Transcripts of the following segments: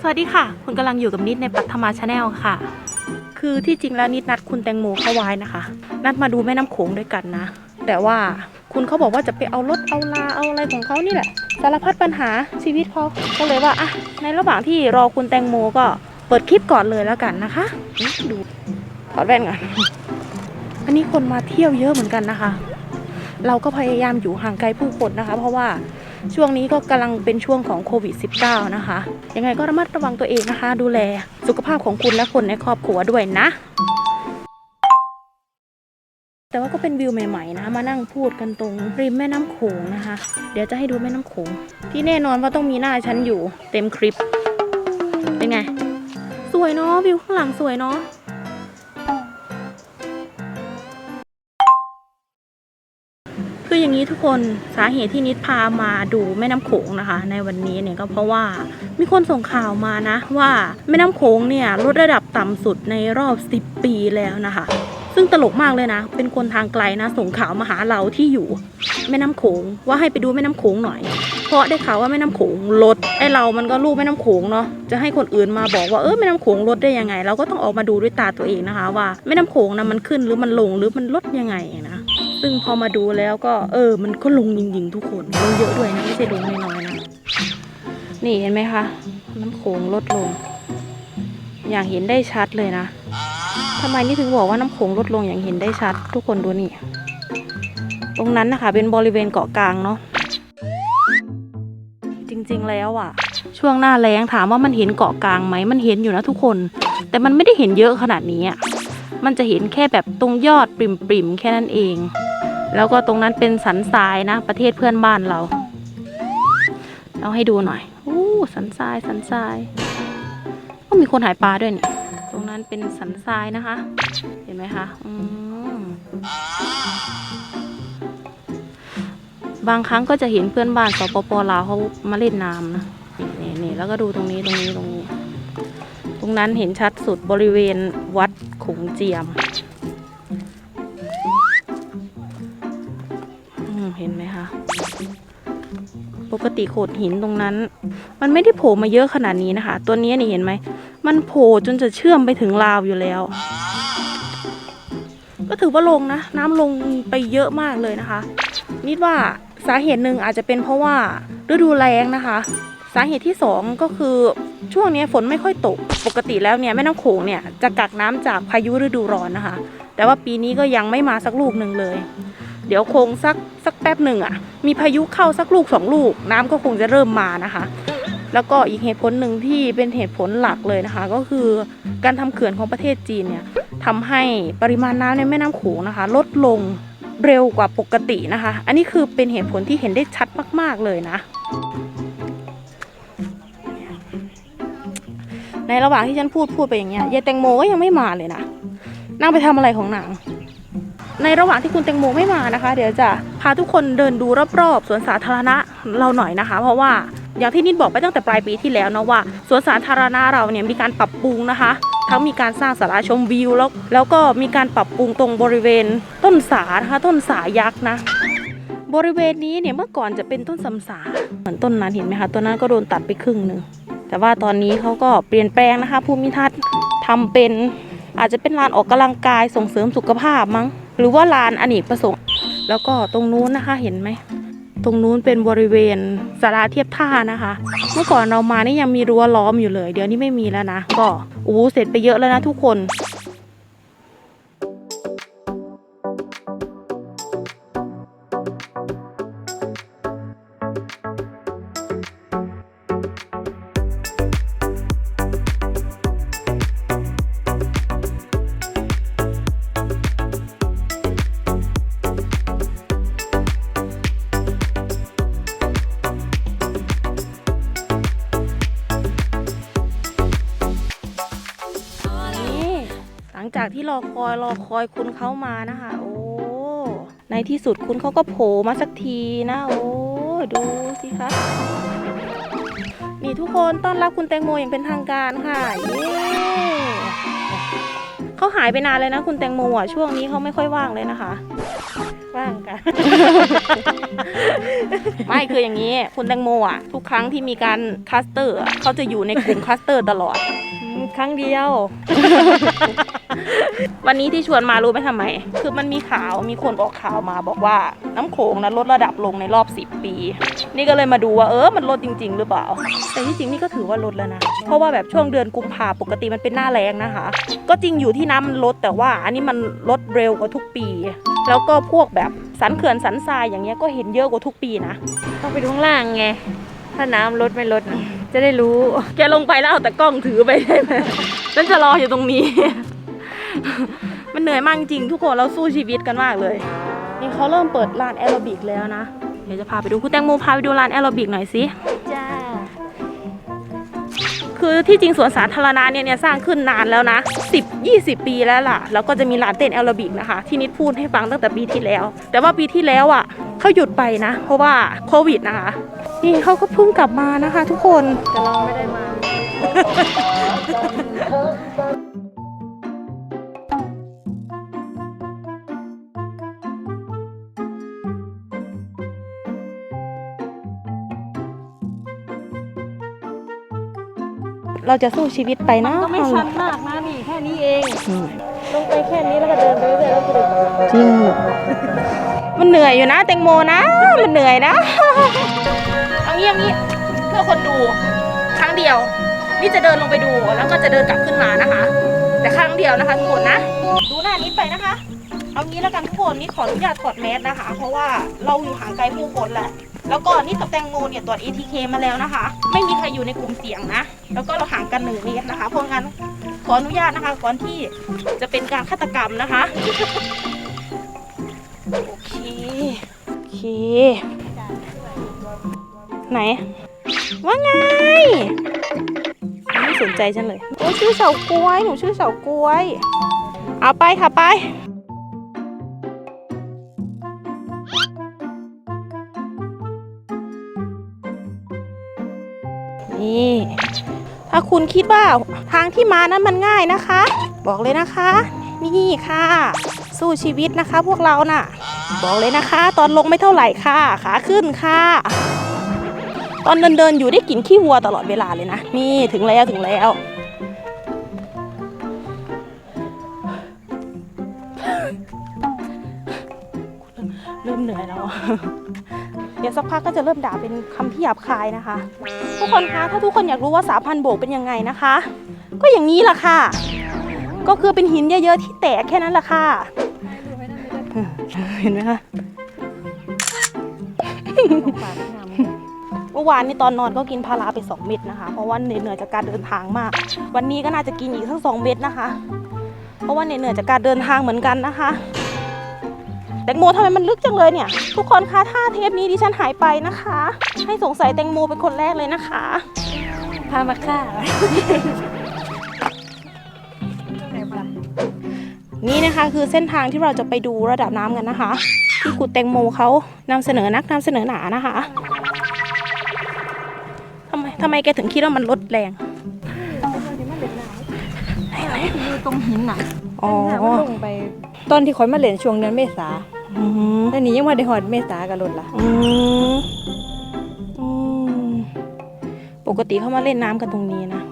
สวัสดีค่ะ คุณกำลังอยู่กับนิดในปัทมาชาแนลค่ะ คือที่จริงแล้วนิดนัดคุณแตงโมเข้าไว้นะคะ นัดมาดูแม่น้ำโขงด้วยกันนะ แต่ว่าคุณเขาบอกว่าจะไปเอารถเอาลาเอาอะไรของเขานี่แหละ สารพัดปัญหาชีวิตเขาก็เลยว่าอะในระหว่างที่รอคุณแตงโมก็เปิดคลิปก่อนเลยแล้วกันนะคะดูถอดแว่นก่อนอันนี้คนมาเที่ยวเยอะเหมือนกันนะคะ เราก็พยายามอยู่ห่างไกลผู้คนนะคะ เพราะว่า ช่วงนี้ก็กำลังเป็นช่วงของโควิด -19 นะคะ ยังไงก็ระมัดระวังตัวเองนะคะ ดูแลสุขภาพของคุณและคนในครอบครัวด้วยนะ แต่ว่าก็เป็นวิวใหม่ๆนะ มานั่งพูดกันตรงริมแม่น้ำโขงนะคะ เดี๋ยวจะให้ดูแม่น้ำโขง ที่แน่นอนว่าต้องมีหน้าฉันอยู่เต็มคลิป เป็นไง สวยเนาะวิวข้างหลังสวยเนาะ ออย่างนี้ทุกคนสาเหตุที่นิดพามาดูแม่น้ำโขงนะคะ ในวันนี้เนี่ยก็เพราะว่ามีคนส่งข่าวมานะว่าแม่น้ำโขงเนี่ยลดระดับต่ำสุดในรอบ 10 ปีแล้วนะคะ ซึ่งตลกมากเลยนะ เป็นคนทางไกลนะ ส่งข่าวมาหาเราที่อยู่ แม่น้ำโขงว่าให้ไปดูแม่น้ำโขงหน่อย เพราะได้ข่าวว่าแม่น้ำโขงลดไอเรามันก็ลูกแม่น้ำโขงเนาะจะให้คนอื่นมาบอกว่าเออแม่น้ำโขงลดได้ยังไง เราก็ต้องออกมาดูด้วยตาตัวเองนะคะ ว่าแม่น้ำโขงนะมันขึ้นหรือมันลงหรือมันลดยังไงนะ ซึ่งพอมาดูแล้วก็เออ มันก็ลงจริงๆทุกคนลงเยอะด้วยนะไม่ใช่ลงน้อยๆนะ นี่เห็นไหมคะน้ำโขงลดลง อย่างเห็นได้ชัดเลยนะทำไมนี่ถึงบอกว่าน้ำโขงลดลงอย่างเห็นได้ชัด ทุกคนดูนี่ ตรงนั้นนะคะเป็นบริเวณเกาะกลางเนาะจริงๆแล้วอะ ช่วงหน้าแล้งถามว่ามันเห็นเกาะกลางไหมมันเห็นอยู่นะทุกคน แต่มันไม่ได้เห็นเยอะขนาดนี้อะมันจะเห็นแค่แบบตรงยอดปริมๆแค่นั้นเอง แล้วก็ตรงนั้นเป็นสันทรายนะ ประเทศเพื่อนบ้านเราเอาให้ดูหน่อยอู้สันทรายสันทรายก็มีคนหายปลาด้วยนี่ ตรงนั้นเป็นสันทรายนะคะ เห็นไหมคะบางครั้งก็จะเห็นเพื่อนบ้านสปปลาวเขามาเล่นน้ำนะนี่นี่แล้วก็ดูตรงนี้ตรงนี้ตรงนี้ ตรงนั้นเห็นชัดสุดบริเวณวัดขงเจียม ปกติโขดหินตรงนั้น มันไม่ได้โผล่มาเยอะขนาดนี้นะคะ ตัวนี้นี่เห็นไหม มันโผล่จนจะเชื่อมไปถึงลาวอยู่แล้ว ก็ถือว่าลงนะ น้ำลงไปเยอะมากเลยนะคะ นิดว่าสาเหตุหนึ่งอาจจะเป็นเพราะว่าฤดูแล้งนะคะ สาเหตุที่สองก็คือช่วงนี้ฝนไม่ค่อยตก ปกติแล้วเนี่ยแม่น้ำโขงเนี่ยจะกักน้ำจากพายุฤดูร้อนนะคะ แต่ว่าปีนี้ก็ยังไม่มาสักลูกหนึ่งเลย เดี๋ยวคงสักสักแป๊บหนึ่งอะ่ะ มีพายุเข้าสักลูกสองลูก น้ำก็คงจะเริ่มมานะคะ แล้วก็อีกเหตุผลหนึ่งที่เป็นเหตุผลหลักเลยนะคะ ก็คือการทำเขื่อนของประเทศจีนเนี่ยทำให้ปริมาณน้ำในแม่น้ำโขงนะคะ ลดลงเร็วกว่าปกตินะคะ อันนี้คือเป็นเหตุผลที่เห็นได้ชัดมาก ๆ เลยนะ ในระหว่างที่ฉันพูดพูดไปอย่างเงี้ยยายแตงโมก็ยังไม่มาเลยนะนางไปทำอะไรของนาง ในระหว่างที่คุณแตงโมไม่มานะคะ เดี๋ยวจะพาทุกคนเดินดูรอบๆสวนสาธารณะเราหน่อยนะคะ เพราะว่าอย่างที่นิดบอกไปตั้งแต่ปลายปีที่แล้วนะว่าสวนสาธารณะเราเนี่ยมีการปรับปรุงนะคะ ทั้งมีการสร้างศาลาชมวิวแล้วแล้วก็มีการปรับปรุงตรงบริเวณต้นสานะคะต้นสายักษ์นะ บริเวณนี้เนี่ยเมื่อก่อนจะเป็นต้นสำสาเหมือนต้นนั้นเห็นไหมคะต้นนั้นก็โดนตัดไปครึ่งหนึ่งแต่ว่าตอนนี้เขาก็เปลี่ยนแปลงนะคะภูมิทัศน์ทำเป็นอาจจะเป็นลานออกกำลังกายส่งเสริมสุขภาพมั้ง หรือว่าลานอเนกประสงค์ แล้วก็ตรงนู้นนะคะเห็นไหม ตรงนู้นเป็นบริเวณสาราเทียบท่านะคะ เมื่อก่อนเรามานี่ยังมีรั้วล้อมอยู่เลย เดี๋ยวนี้ไม่มีแล้วนะ ก็อู้เสร็จไปเยอะแล้วนะทุกคน รอคอยรอคอยคุณเขามานะคะ โอ้ในที่สุดคุณเขาก็โผล่มาสักทีนะ โอ้ดูสิคะนี่ทุกคนต้อนรับคุณแตงโมอย่างเป็นทางการค่ะเย้เขาหายไปนานเลยนะ คุณแตงโมอะช่วงนี้เขาไม่ค่อยว่างเลยนะคะไปฟังกัน ไม่คืออย่างนี้ คุณแตงโมอะ ทุกครั้งที่มีการคลัสเตอร์เขาจะอยู่ในกลุ่มคลัสเตอร์ตลอด ครั้งเดียว วันนี้ที่ชวนมารู้ไหมทำไม คือมันมีข่าวมีคนออกข่าวมาบอกว่าน้ำโขงนะลดระดับลงในรอบ 10 ปี นี่ก็เลยมาดูว่าเออมันลดจริง ๆ หรือเปล่า แต่ที่จริงนี่ก็ถือว่าลดแล้วนะ เพราะว่าแบบช่วงเดือนกุมภาปกติมันเป็นหน้าแรงนะคะ ก็จริงอยู่ที่น้ำมันลดแต่ว่าอันนี้มันลดเร็วกว่าทุกปี แล้วก็พวกแบบสันเขื่อนสันทรายอย่างเงี้ยก็เห็นเยอะกว่าทุกปีนะต้องไปดูข้างล่างไงถ้าน้ำลดไม่ลดน่ะจะได้รู้ แกลงไปแล้วเอาแต่กล้องถือไปได้ไหมฉันจะรออยู่ตรงนี้ มันเหนื่อยมากจริงทุกคนเราสู้ชีวิตกันมากเลย นี่เขาเริ่มเปิดร้านแอโรบิกแล้วนะ เดี๋ยวจะพาไปดูคุณแตงโมพาไปดูร้านแอโรบิกหน่อยสิจ้าคือที่จริงสวนสาธารณะเนี่ยเนี่ยสร้างขึ้นนานแล้วนะ 10 20 ปีแล้วล่ะ แล้วก็จะมีร้านเต้นแอโรบิกนะคะ ที่นิดพูดให้ฟังตั้งแต่ปีที่แล้ว แต่ว่าปีที่แล้วอะเขาหยุดไปนะ เพราะว่าโควิดนะคะ นี่เขาก็เพิ่งกลับมานะคะ ทุกคนแต่เราไม่ได้มา เราจะสู้ชีวิตไปนะก็ไม่ชันมากนะนี่แค่นี้เองอืมลงไปแค่นี้แล้วก็เดินไปเรื่อยๆแล้วก็เดินจริงมันเหนื่อยอยู่นะ แตงโมนะ มันเหนื่อยนะเอางี้เอางี้เพื่อคนดูครั้งเดียว นี่จะเดินลงไปดูแล้วก็จะเดินกลับขึ้นมานะคะ แต่ครั้งเดียวนะคะทุกคนนะ ดูหน้านี้ไปนะคะ เอางี้แล้วกันทุกคนนี่ขออนุญาตถอดแมสนะคะ เพราะว่าเราอยู่ห่างไกลผู้คนแหละ แล้วก็นี่กับแตงโมเนี่ยตรวจ ATK มาแล้วนะคะ ไม่มีใครอยู่ในกลุ่มเสี่ยงนะ แล้วก็เราห่างกันหนึ่งเมตรนะคะ เพราะงั้นขออนุญาตนะคะ ก่อนที่จะเป็นการฆาตกรรมนะคะ โอเค โอเค ไหน ว่าไง ไม่สนใจฉันเลย โอ้ชื่อเฉากล้วย หนูชื่อเฉากล้วย เอาไปค่ะไปาคุณคิดว่าทางที่มานั้นมันง่ายนะคะ บอกเลยนะคะ นี่ค่ะ สู้ชีวิตนะคะ พวกเราน่ะ บอกเลยนะคะ ตอนลงไม่เท่าไหร่ค่ะ ขาขึ้นค่ะ ตอนเดินเดินอยู่ได้กลิ่นขี้วัวตลอดเวลาเลยนะ นี่ถึงแล้วถึงแล้วเริ่มเหนื่อยแล้วอะ ดี๋ยวสักพักก็จะเริ่มด่าเป็นคำที่หยาบคายนะคะ ทุกคนคะถ้าทุกคนอยากรู้ว่าสาพันโบกเป็นยังไงนะคะ ก็อย่างนี้แหละค่ะ ก็คือเป็นหินเยอะๆที่แตกแค่นั้นแหละค่ะเห็นไหมคะเมื่อวานนี้ตอนนอนก็กินพาราไป 2 เม็ดนะคะ เพราะว่าเหนื่อยจากการเดินทางมาก วันนี้ก็น่าจะกินอีกสักสองเม็ดนะคะ เพราะว่าเหนื่อยจากการเดินทางเหมือนกันนะคะ ตงโมทำไมมันลึกจังเลยเนี่ย ทุกคนคะถ้าเทปนี้ดิฉันหายไปนะคะ ให้สงสัยแตงโมเป็นคนแรกเลยนะคะำพามาฆ่าไหนปะนี่นะคะคือเส้นทางที่เราจะไปดูระดับน้ำกันนะคะ ที่กุดแตงโมเขานำเสนอนักนำเสนอหนานะคะทำไมทำไมแกถึงคิดว่ามันลดแรงไหนไหนอยู่ตรงหินน่ะอ๋อถ้ามันลงไป ตอนที่ข่อยมาเล่นช่วงเดือนเมษา อืมแต่นี้ยังว่าได้หอดเมษากับรถล่ะอืมอืมปกติเขามาเล่นน้ำกันตรงนี้นะ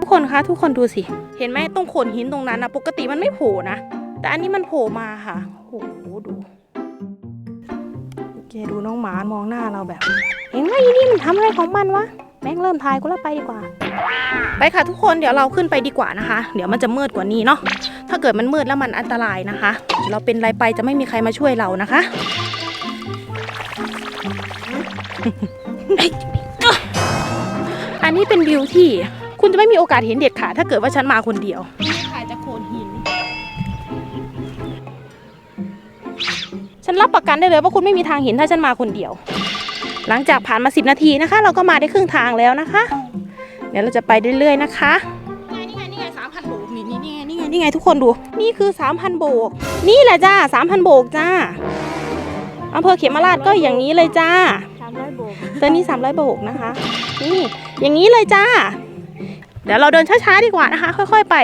ทุกคนคะทุกคนดูสิ เห็นไหมตรงโขดหินตรงนั้นนะปกติมันไม่โผล่นะ แต่อันนี้มันโผล่มาค่ะโอ้โหดูแกดูน้องหมามองหน้าเราแบบ เห็นไหมอีนี่มันทำอะไรของมันวะ แม่งเริ่มทายกูแล้วไปดีกว่า ไปค่ะทุกคนเดี๋ยวเราขึ้นไปดีกว่านะคะ เดี๋ยวมันจะมืดกว่านี้เนาะถ้าเกิดมันมืดแล้วมันอันตรายนะคะ เราเป็นอะไรไปจะไม่มีใครมาช่วยเรานะคะอันนี้เป็นวิวที่คุณจะไม่มีโอกาสเห็นเด็ดขาดถ้าเกิดว่าฉันมาคนเดียวนี่ค่ะจะโคนหิน ฉันรับประกันได้เลยว่าคุณไม่มีทางเห็นถ้าฉันมาคนเดียว หลังจากผ่านมา 10 นาทีนะคะ เราก็มาได้ครึ่งทางแล้วนะคะ เดี๋ยวเราจะไปเรื่อยๆนะคะนี่ไงนี่ไงสามพันโบกนี่นี่นี่ไงนี่ไงนี่ไงทุกคนดู นี่คือสามพันโบก นี่แหละจ้าสามพันโบกจ้าอำเภอเขมราชก็อย่างนี้เลยจ้าสามร้อยโบกตัวนี้ 300 โบกนะคะ นี่อย่างนี้เลยจ้า เดี๋ยวเราเดินช้าๆดีกว่านะคะ ค่อย ๆ ไป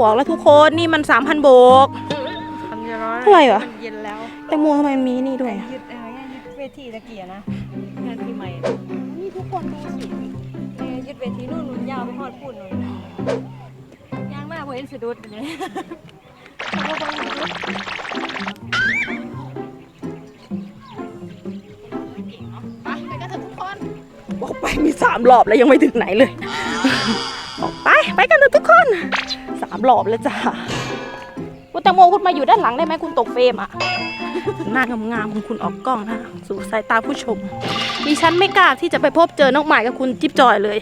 บอกแล้วทุกคนนี่มัน3,000โบกทำจะร้อนเท่าไหร่เหรอมันเย็นแล้วแตงโมทำไมมีนี่ด้วยอะยึดอะไรเงี้ยยึดเวทีตะเกียนะงานปีใหม่นี่ทุกคนดูสิเอ้ยยึดเวทีนู่นนู่นยาวไปฮอดพูนนู่นยางมากพอเห็นสะดุดเลยไปไปกันเถอะทุกคน บอกไปมีสามรอบแล้วยังไม่ถึงไหนเลย บอกไปไปกันเถอะทุกคน สามรอบแล้วจ้าคุณแตงโมคุณมาอยู่ด้านหลังได้ไหมคุณตกเฟรมอะหน้างามๆของคุณออกกล้องนะสู่สายตาผู้ชมดิฉันไม่กล้าที่จะไปพบเจอน้องใหม่กับคุณจิ๊บจอยเลย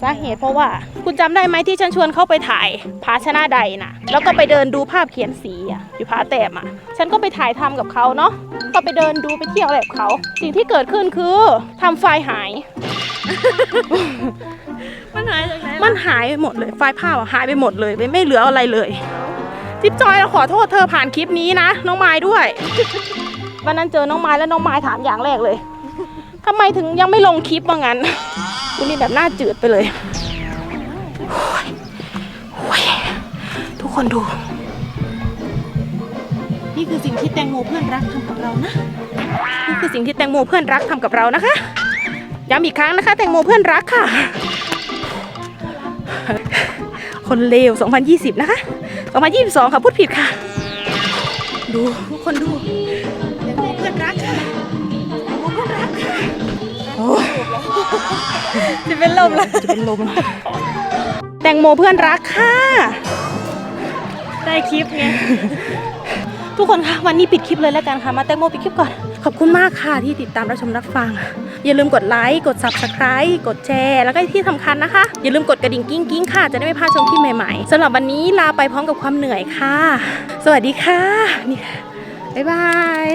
สาเหตุเพราะว่า คุณจำได้ไหมที่ฉันชวนเข้าไปถ่ายผาชนะใดนะแล้วก็ไปเดินดูภาพเขียนสีอะอยู่ผาแต้มอะฉันก็ไปถ่ายทำกับเขาเนาะก็ไปเดินดูไปเที่ยวอะไรกับเขา สิ่งที่เกิดขึ้นคือทำไฟล์หายมัน หายจากไหนมันหายไปหมดเลย ไฟล์ภาพอะหายไปหมดเลยไม่ไม่เหลืออะไรเลยจิ๊บจอยเราขอโทษเธอผ่านคลิปนี้นะน้องไม้ด้วย วันนั้นเจอน้องไม้แล้วน้องไม้ถามอย่างแรกเลยทำไมถึงยังไม่ลงคลิปว่างั้นคุณนี่แบบหน้าจืดไปเลยโอ้ยโอ้ยทุกคนดู นี่คือสิ่งที่แตงโมเพื่อนรักทำกับเรานะ นี่คือสิ่งที่แตงโมเพื่อนรักทำกับเรานะคะย้ำอีกครั้งนะคะ แตงโมเพื่อนรักค่ะ คนเลว 2020 นะคะ 2022 ค่ะพูดผิดค่ะ ดูทุกคนดูแตงโมเพื่อนรักค่ะแตงโมเพื่อนรักค่ะโอ้ยจะเป็นลมแล้วจะเป็นลมแล้วแตงโมเพื่อนรักค่ะ ได้คลิปไงทุกคนคะวันนี้ปิดคลิปเลยแล้วกันค่ะ มาแตงโมปิดคลิปก่อน ขอบคุณมากค่ะที่ติดตามรับชมรับฟัง อย่าลืมกดไลค์กด subscribe กดแชร์แล้วก็ที่สำคัญนะคะ อย่าลืมกดกระดิ่งกิ้งกิ้งค่ะ จะได้ไม่พลาดชมคลิปใหม่ๆสำหรับวันนี้ลาไปพร้อมกับความเหนื่อยค่ะ สวัสดีค่ะนี่ค่ะบ๊ายบาย